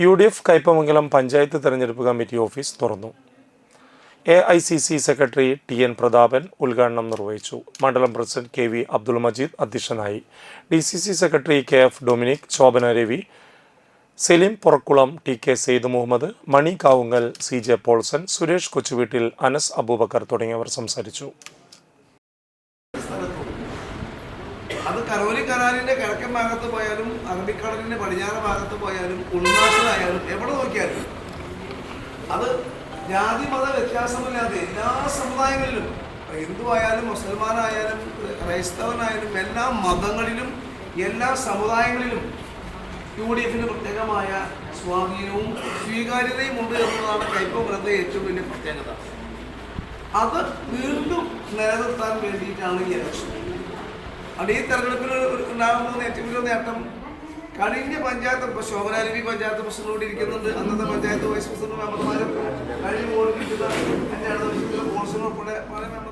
U D F Kaipamangalam panchayat തെരഞ്ഞെടുപ്പ് committee office തുറന്നു. A I C C secretary T N Prathapan ഉദ്ഘാടനം നിർവഹിച്ചു. മണ്ഡലം president K V Abdul Majeed അധ്യക്ഷനായി. D C C secretary K F Dominic Shobhana Ravi Saleem Purakkulam T K Syed Muhammad Mani Kavungal C J Paulson Suresh Kochuveettil Anas Abubakar തുടങ്ങിയവർ സംസാരിച്ചു. അത് കരോലി കനാലിന്റെ കിഴക്കൻ ഭാഗത്ത് പോയാലും അറബിക്കടലിന്റെ പടിഞ്ഞാറ് ഭാഗത്ത് പോയാലും ഉൾനാട്ടിലായാലും എവിടെ നോക്കിയാലും അത് ജാതി മത വ്യത്യാസമില്ലാതെ എല്ലാ സമുദായങ്ങളിലും ഹിന്ദു ആയാലും മുസൽമാനായാലും ക്രൈസ്തവനായാലും എല്ലാ മതങ്ങളിലും എല്ലാ സമുദായങ്ങളിലും യു ഡി എഫിന് പ്രത്യേകമായ സ്വാധീനവും സ്വീകാര്യതയും ഉണ്ട് എന്നതാണ് കൈപ്പമംഗലത്തെ ഏറ്റവും വലിയ പ്രത്യേകത. അത് വീണ്ടും നിലനിർത്താൻ വേണ്ടിയിട്ടാണ് ഈ ഇലക്ഷൻ അത് ഈ തെരഞ്ഞെടുപ്പിൽ ഉണ്ടാകുന്ന ഏറ്റവും വലിയ നേട്ടം കഴിഞ്ഞ പഞ്ചായത്ത് ഇപ്പോൾ ശോഭനാരവി പഞ്ചായത്ത് പ്രസിഡന്റ് ഇരിക്കുന്നുണ്ട്. അന്നത്തെ പഞ്ചായത്ത് വൈസ് പ്രസിഡന്റ് മെമ്പർമാരും കഴിഞ്ഞ ബോർഡ് കിട്ടുന്ന പോൾസും ഉൾപ്പെടെ പല മെമ്പർമാരും